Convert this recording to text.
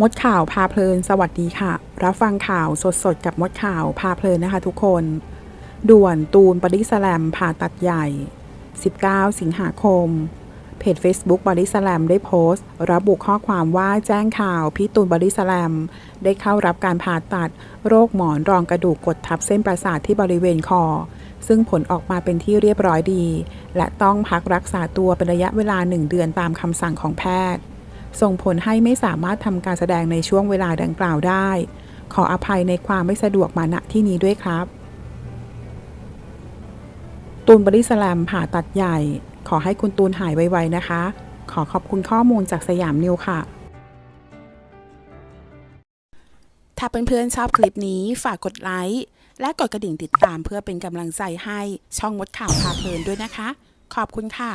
มดข่าวพาเพลินสวัสดีค่ะ รับฟังข่าวสดๆกับมดข่าวพาเพลินนะคะทุกคน ด่วนตูนบอดี้สแลมผ่าตัดใหญ่ 19 สิงหาคม เพจ Facebook บอดี้สแลมได้โพสต์ ระบุข้อความว่าแจ้งข่าวพี่ตูนบอดี้สแลมได้เข้ารับการผ่าตัด โรคหมอนรองกระดูกกดทับเส้นประสาทที่บริเวณคอ ซึ่งผลออกมาเป็นที่เรียบร้อยดี และต้องพักรักษาตัวเป็นระยะเวลา 1 เดือนตามคำสั่งของแพทย์ ส่งผลให้ไม่สามารถทำการแสดงในช่วงเวลาดังกล่าวได้ ขออภัยในความไม่สะดวกมาณที่นี้ด้วยครับ ตูนบริสแลมผ่าตัดใหญ่ ขอให้คุณตูนหายไวๆนะคะ ขอขอบคุณข้อมูลจากสยามนิวค่ะถ้าเพื่อนๆชอบคลิปนี้ฝากกดไลค์ และกดกระดิ่งติดตามเพื่อเป็นกำลังใจให้ช่องมดข่าวพาเพลินด้วยนะคะ ขอบคุณค่ะ